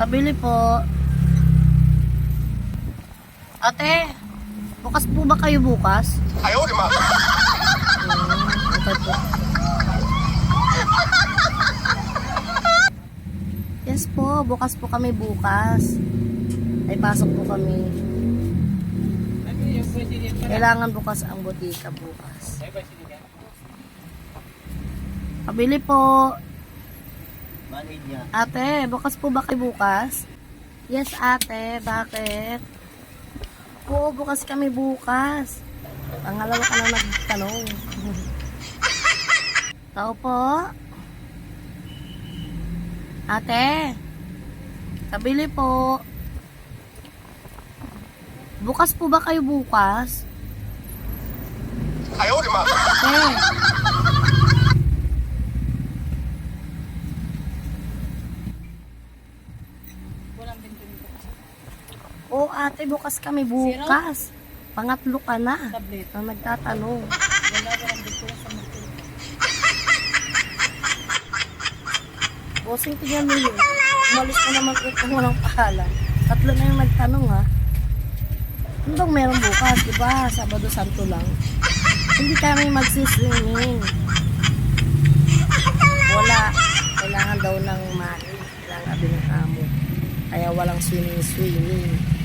Pabili po. Ate, bukas po ba kayo bukas? Ayaw, di ba? Yes po, bukas po kami bukas. Ay pasok po kami. Kailangan bukas ang butika bukas. Pabili po. Ate, bukas po ba kayo bukas? Yes, ate. Bakit? Oo, bukas kami bukas. Pangalawa ka na nagtanong. Tao po. Ate. Kabili po. Bukas po ba kayo bukas? Oo, ate, bukas kami bukas. Pangatlo ka na. Na nagtatanong. Bossing, tingnan mo yun. Umalis ka naman ulit kung walang pahalan. Tatlo na yung nagtanong ha. Ano bang meron bukas, di ba? Sabado Santo lang. Hindi kami magsiswimming. Wala. Kailangan daw ng money. Kailangan sabi ng amo. Kaya walang swimming-swimming.